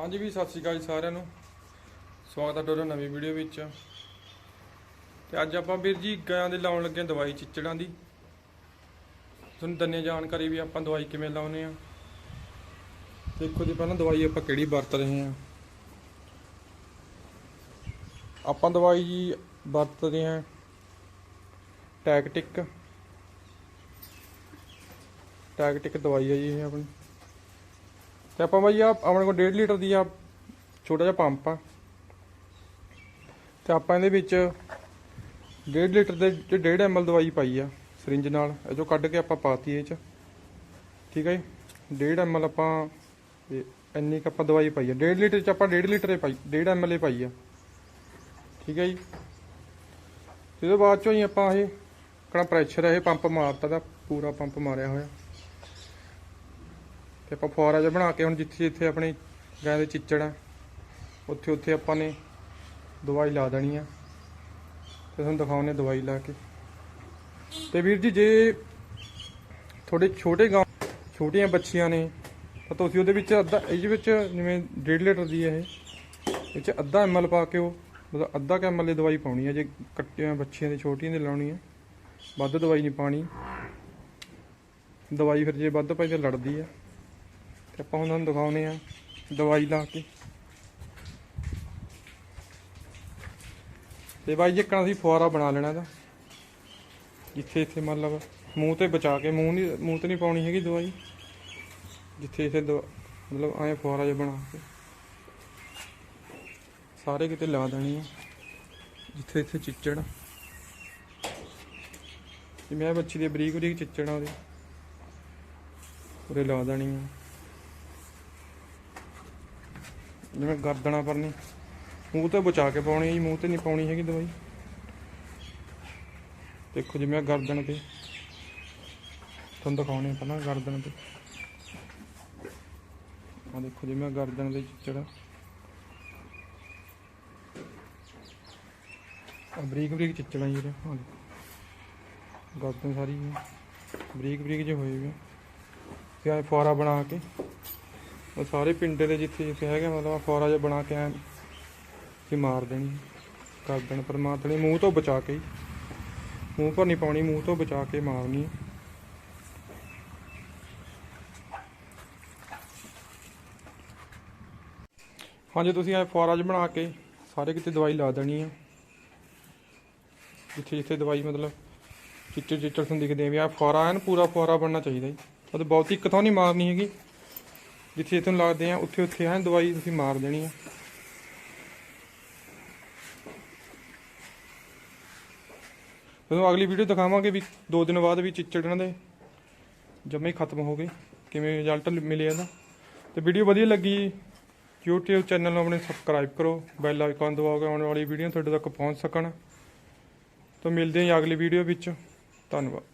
ਹਾਂਜੀ ਵੀ ਸਤਿ ਸ਼੍ਰੀ ਅਕਾਲ ਜੀ ਸਾਰਿਆਂ ਨੂੰ। ਸਵਾਗਤ ਹੈ ਤੁਹਾਡਾ ਨਵੀਂ ਵੀਡੀਓ ਵਿੱਚ। ਤੇ ਅੱਜ ਆਪਾਂ ਵੀਰ ਜੀ ਗਾਂ ਦੇ ਲਾਉਣ ਲੱਗੇ ਹਾਂ ਦਵਾਈ ਚਿੱਚੜਾਂ ਦੀ। ਤੁਹਾਨੂੰ ਦੰਨੇ ਜਾਣਕਾਰੀ ਵੀ ਆਪਾਂ ਦਵਾਈ ਕਿਵੇਂ ਲਾਉਨੇ ਆ ਦੇਖੋ ਜੀ, ਪਹਿਲਾਂ ਦਵਾਈ ਆਪਾਂ ਕਿਹੜੀ ਵਰਤ ਰਹੇ ਹਾਂ। ਆਪਾਂ ਦਵਾਈ ਜੀ ਵਰਤਦੇ ਹਾਂ ਟੈਕਟਿਕ। ਟੈਕਟਿਕ ਦਵਾਈ ਹੈ ਜੀ ਇਹ ਆਪਣੀ। ਤੇ ਆਪਾਂ ਬਾਈ ਆ ਆਪਣੇ ਕੋਲ 1.5 ਲੀਟਰ ਦੀ ਆ ਛੋਟਾ ਜਿਹਾ ਪੰਪ ਆ। ਤੇ ਆਪਾਂ ਇਹਦੇ ਵਿੱਚ 1.5 ਲੀਟਰ ਦੇ ਚ 1.5 ml ਦਵਾਈ ਪਾਈ ਆ ਸਰਿੰਜ ਨਾਲ। ਇਹ ਚੋਂ ਕੱਢ ਕੇ ਆਪਾਂ ਪਾਤੀ ਇਹ ਚ। ਠੀਕ ਹੈ ਜੀ? 1.5 ml ਆਪਾਂ ਇੰਨੀ ਕੁ ਆਪਾਂ ਦਵਾਈ ਪਾਈ ਆ। 1.5 ਲੀਟਰ ਚ ਆਪਾਂ 1.5 ਲੀਟਰ ਹੀ ਪਾਈ 1.5 ml ਹੀ ਪਾਈ ਆ। ਠੀਕ ਹੈ ਜੀ? ਇਹਦੇ ਬਾਅਦ ਚੋਂ ਹੀ ਆਪਾਂ ਇਹ ਕਿਹੜਾ ਪ੍ਰੈਸ਼ਰ ਹੈ ਇਹ ਪੰਪ ਮਾਰਤਾ ਦਾ ਪੂਰਾ ਪੰਪ ਮਾਰਿਆ ਹੋਇਆ। ਤੇ ਆਪਾਂ ਫੁਆਰਾ ਜਿਹਾ ਬਣਾ ਕੇ ਹੁਣ ਜਿੱਥੇ ਜਿੱਥੇ ਆਪਣੀ ਗਾਂ ਦੇ ਚਿੱਚੜ ਆ, ਉੱਥੇ ਉੱਥੇ ਆਪਾਂ ਨੇ ਦਵਾਈ ਲਾ ਦੇਣੀ ਆ। ਤੇ ਤੁਹਾਨੂੰ ਦਿਖਾਉਣੇ ਦਵਾਈ ਲਾ ਕੇ। ਤੇ ਵੀਰ ਜੀ, ਜੇ ਤੁਹਾਡੇ ਛੋਟੇ ਗਾਂ, ਛੋਟੀਆਂ ਬੱਚੀਆਂ ਨੇ, ਤਾਂ ਤੁਸੀਂ ਉਹਦੇ ਵਿੱਚ ਅੱਧਾ, ਇਹਦੇ ਵਿੱਚ ਜਿਵੇਂ 1.5 ਲੀਟਰ ਦੀ ਹੈ ਇਹ ਇਹ ਚ ਅੱਧਾ ਐਮਐਲ ਪਾ ਕੇ ਉਹ, ਮਤਲਬ ਅੱਧਾ ਕੁ ਐਮਐਲ ਦੀ ਦਵਾਈ ਪਾਉਣੀ ਹੈ ਜੇ ਕੱਟੀਆਂ ਬੱਚੀਆਂ ਦੇ, ਛੋਟੀਆਂ ਦੇ ਲਾਉਣੀ ਹੈ ਵੱਧ ਦਵਾਈ ਨਹੀਂ ਪਾਣੀ। ਦਵਾਈ ਫਿਰ ਜੇ ਵੱਧ ਪਾਈ ਤੇ ਲੜਦੀ ਹੈ ਤੇ ਆਪਾਂ ਉਹਨਾਂ ਨੂੰ ਦਿਖਾਉਨੇ ਆ ਦਵਾਈ ਲਾ ਕੇ। ਤੇ ਬਾਈ ਜੇ ਕਣਾ ਅਸੀਂ ਫੁਆਰਾ ਬਣਾ ਲੈਣਾ ਇਹਦਾ। ਜਿੱਥੇ ਇੱਥੇ ਮਤਲਬ ਮੂੰਹ ਤੇ ਬਚਾ ਕੇ, ਮੂੰਹ ਨਹੀਂ, ਮੂੰਹ ਤੇ ਨਹੀਂ ਪਾਉਣੀ ਹੈਗੀ ਦਵਾਈ। ਜਿੱਥੇ ਇੱਥੇ ਦਵਾ- ਮਤਲਬ ਐਂ ਫੁਆਰਾ ਜਿਹਾ ਬਣਾ ਕੇ। ਸਾਰੇ ਕਿਤੇ ਲਾ ਦੇਣੀ ਆ। ਜਿੱਥੇ ਇੱਥੇ ਚਿੱਚੜ। ਜਿਵੇਂ ਆਹ ਬੱਚੀ ਦੇ ਬਰੀਕ ਬਰੀਕ ਚਿੱਚੜਾਂ ਉਹਦੇ ਉਰੇ ਲਾ ਦੇਣੀ ਆ। ਜਿਵੇਂ ਗਰਦਨਾ ਪਰਨੀ, ਮੂੰਹ ਤੇ ਬਚਾ ਕੇ ਪਾਉਣੀ ਹੈ ਜੀ, ਮੂੰਹ ਤੇ ਨਹੀਂ ਪਾਉਣੀ ਹੈਗੀ ਦਵਾਈ। ਦੇਖੋ ਜਿਵੇਂ ਆਹ ਗਰਦਨ ਤੇ ਤੁਹਾਨੂੰ ਦਿਖਾਉਣੇ ਪਹਿਲਾਂ ਗਰਦਨ ਤੇ। ਆ ਦੇਖੋ ਜਿਵੇਂ ਆਹ ਗਰਦਨ ਦੇ ਚਿੱਚੜ ਆ ਬਰੀਕ ਬਰੀਕ ਚਿੱਚੜਾਂ ਜਿਹੜੇ ਆ ਦੇਖੋ। ਗਰਦਨ ਸਾਰੀ ਬਰੀਕ ਬਰੀਕ ਜੇ ਹੋਏ ਵੀ ਤੇ ਆ ਫੁਆਰਾ ਬਣਾ ਕੇ ਉਹ ਸਾਰੇ ਪਿੰਡੇ ਦੇ ਜਿੱਥੇ ਜਿੱਥੇ ਹੈਗੇ ਮਤਲਬ ਆਹ ਜਿਹਾ ਬਣਾ ਕੇ ਐ ਕਿ ਮਾਰ ਦੇਣੀ, ਕਰ ਦੇਣ ਪਰਮਾਤਮਾ ਨੇ ਮੂੰਹ ਤੋਂ ਬਚਾ ਕੇ ਮੂੰਹ ਪਰ ਨਹੀਂ ਪਾਉਣੀ, ਮੂੰਹ ਤੋਂ ਬਚਾ ਕੇ ਮਾਰਨੀ। ਹਾਂਜੀ, ਤੁਸੀਂ ਇਹ ਫੁਆਰਾ ਜਿਹਾ ਬਣਾ ਕੇ ਸਾਰੇ ਕਿਤੇ ਦਵਾਈ ਲਾ ਦੇਣੀ ਹੈ ਜਿੱਥੇ ਜਿੱਥੇ ਦਵਾਈ, ਮਤਲਬ ਚਿੱਟੇ ਚਿੱਟੇ ਤੋਂ ਦਿਖਦੇ ਆ ਵੀ ਆ ਫੁਆਰਾ ਐਨ ਪੂਰਾ ਫੁਆਰਾ ਬਣਨਾ ਚਾਹੀਦਾ ਜੀ। ਉਹ ਤੇ ਬਹੁਤੀ ਕਿਥੋਂ ਨਹੀਂ ਮਾਰਨੀ ਹੈਗੀ। ਜਿੱਥੇ ਜਿੱਥੇ ਲੱਗਦੇ ਆ, ਉੱਥੇ ਉੱਥੇ ਹੈ ਦਵਾਈ ਤੁਸੀਂ ਮਾਰ ਦੇਣੀ ਆ। ਤੁਹਾਨੂੰ ਅਗਲੀ ਵੀਡੀਓ ਦਿਖਾਵਾਂਗੇ ਵੀ ਦੋ ਦਿਨ ਬਾਅਦ ਵੀ ਚਿੱਚੜ ਇਹਨਾਂ ਦੇ ਜਮੇ ਖਤਮ ਹੋ ਗਏ, ਕਿਵੇਂ ਰਿਜ਼ਲਟ ਮਿਲਿਆ ਇਹਦਾ। ਤੇ ਵੀਡੀਓ ਵਧੀਆ ਲੱਗੀ, YouTube ਚੈਨਲ ਨੂੰ ਆਪਣੇ ਸਬਸਕ੍ਰਾਈਬ ਕਰੋ ਬੈਲ ਆਈਕਨ ਦਬਾਓ ਆਉਣ ਵਾਲੀ ਵੀਡੀਓ ਤੁਹਾਡੇ ਤੱਕ ਪਹੁੰਚ ਸਕਣ। ਤਾਂ ਮਿਲਦੇ ਹਾਂ ਅਗਲੀ ਵੀਡੀਓ ਵਿੱਚ। ਧੰਨਵਾਦ।